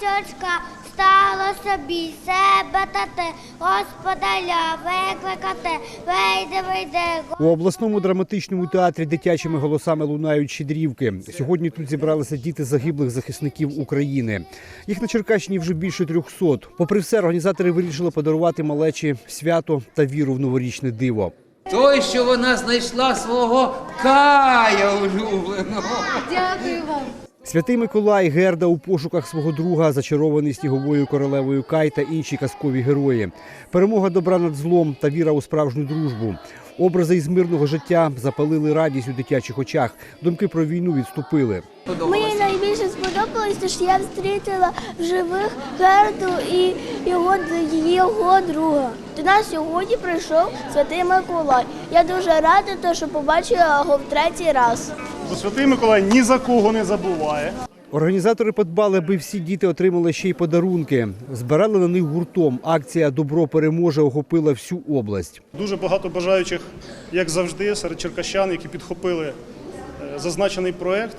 дочка стала собі себе та те, господаря викликати, вийде, вийде, У обласному драматичному театрі дитячими голосами лунають щедрівки. Сьогодні тут зібралися діти загиблих захисників України. Їх на Черкащині вже більше 300. Попри все, організатори вирішили подарувати малечі свято та віру в новорічне диво. Той, що вона знайшла свого кая улюбленого. Святий Миколай, Герда у пошуках свого друга, зачарований сніговою королевою Кай та інші казкові герої. Перемога добра над злом та віра у справжню дружбу. Образи із мирного життя запалили радість у дитячих очах. Думки про війну відступили. Мені найбільше сподобалося, що я зустріла в живих Герду і його, його друга. До нас сьогодні прийшов Святий Миколай. Я дуже рада, що побачила його в третій раз. Бо Святий Миколай ні за кого не забуває. Організатори подбали, аби всі діти отримали ще й подарунки. Збирали на них гуртом. Акція Добро переможе охопила всю область. Дуже багато бажаючих, як завжди, серед черкащан, які підхопили е, зазначений проект.